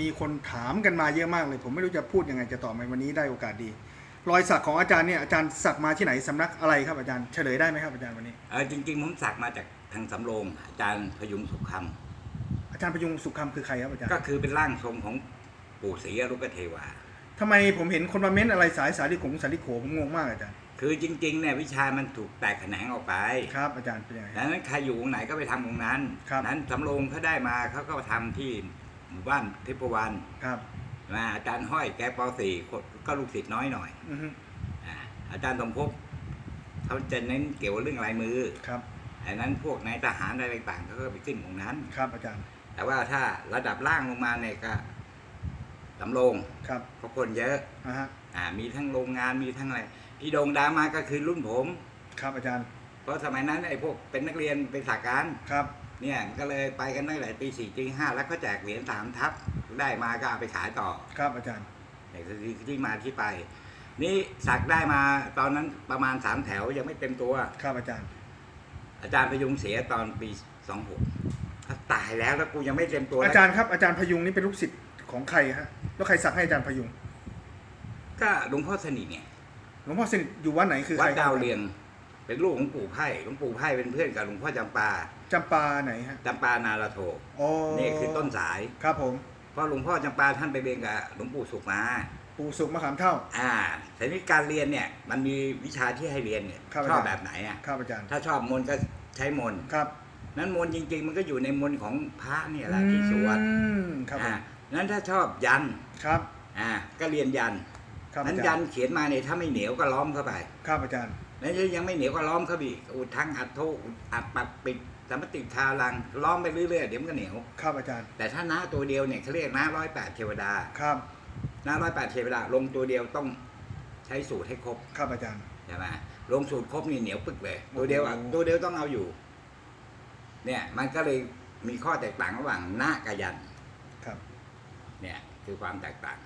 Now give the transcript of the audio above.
มีคนถามกันมาเยอะมากเลย ผมไม่รู้จะพูดยังไงจะตอบไหมวันนี้ได้โอกาสดี รอยสักของอาจารย์เนี่ยอาจารย์สักมาที่ไหนสำนักอะไรครับอาจารย์เฉลยได้ไหมครับอาจารย์วันนี้เออจริงๆผมสักมาจากทางสำโรงอาจารย์พยุงสุขคอาจารย์พยุงสุขคำคือใครครับอาจารำย์ก็คือเป็นร่างทรงของปู่ศรีอรุกเทวา ทำไมผมเห็นคนมาเม้นอะไรสายสาลิขงสาลิโขผมงงมากอาจารย์คือจริงๆเนี่ยวิชามันถูกแตกแขนงออกไปครับ อาจารย์เป็นยังไง ดังนั้นใครอยู่ตรงไหนก็ไปทำตรงนั้นครับ นั้นสำโรงเขาได้มาเขาก็ทำที่ หมู่บ้านทิพวรรณครับมาอาจารย์ห้อยแกป .4 ก็ลูกศิษย์น้อยหน่อยอือฮึอ่าอาจารย์สมภพเขาจะเน้นเกี่ยวกับเรื่องลายมือครับอันนั้นพวกนายทหารอะไรต่างๆเขาก็ไปขึ้นตรงนั้น ครับอาจารย์แต่ว่าถ้าระดับล่างลงมาเนี่ยก็สำโรงครับเพราะคนเยอะนะฮะอ่ามีทั้งโรงงานมีทั้งอะไรที่โด่งดังมาก็คือรุ่นผม ครับอาจารย์ เพราะสมัยนั้นไอ้พวกเป็นนักเรียนเป็นสาการครับ เนี่ยก็เลยไปกันตั้งแต่ตีสี่ตีห้าแล้วก็แจกเหรียญสามทับได้มาก็เอาไปขายต่อครับอาจารย์เนี่ยคือที่มาที่ไป นี่สักได้มาตอนนั้นประมาณสามแถวยังไม่เต็มตัว ครับอาจารย์ อาจารย์พยุงเสียตอนปีสองหกตายแล้วแล้วกูยังไม่เต็มตัวอาจารย์ครับอาจารย์พยุงนี่เป็นลูกศิษย์ของใครฮะแล้วใครสักให้อาจารย์พยุง ก็หลวงพ่อสนิทเนี่ยหลวงพ่อสนิทอยู่วัดไหนคือวัใคดรครับดาวเรียง เป็นลูกของปู่ไพ่หลวงปู่ไพ่เป็นเพื่อนกับหลวงพ่อจำปา จำปาไหนฮะจำปานาราโทอ๋อนี่คือต้นสาย ครับผม เพราะหลวงพ่อจำปาท่านไปเรียนกับหลวงปู่สุขมา ปู่สุกมะขามเท่า อ่าแต่นี้การเรียนเนี่ยมันมีวิชาที่ให้เรียนเนี่ยครับชอบอาจารย์ แบบไหนอะ ครับอาจารย์ ถ้าชอบมนต์ก็ใช้มนต์ครับนั้นมนต์จริง ๆ มันก็อยู่ในมนต์ของพระเนี่ยแหละที่สวดอืมครับผอ่ามนั้นถ้าชอบยัน ครับ อ่า ก็เรียนยัน ครับนั้อานจายัรนย์เขียนมาเนี่ยถ้าไม่เหนียวก็ล้อมเข้าไปครับอาจารย์ แล้วยังไม่เหนียวก็ล้อมเข้าไปอีกอุดทั้งอัดโทอุดอัดปัดปิดสามติคาลังล้อมไปเรื่อยๆเดี๋ยวมันก็เหนียว ครับอาจารย์ แต่ถ้าน้าตัวเดียวเนี่ยเขาเรียกน้าร้อยแปดเทวดาครับ น้าร้อยแปดเทวดาลงตัวเดียวต้องใช้สูตรให้ครบครับอาจารย์ ใช่ไหมลงสูตรครบนี่เหนียวปึกเลย ตัวเดียวอะโอ้โห ตัวเดียวต้องเอาอยู่ เนี่ยมันก็เลยมีข้อแตกต่างระหว่างหน้ากับยัน ครับ เนี่ยคือความแตกต่าง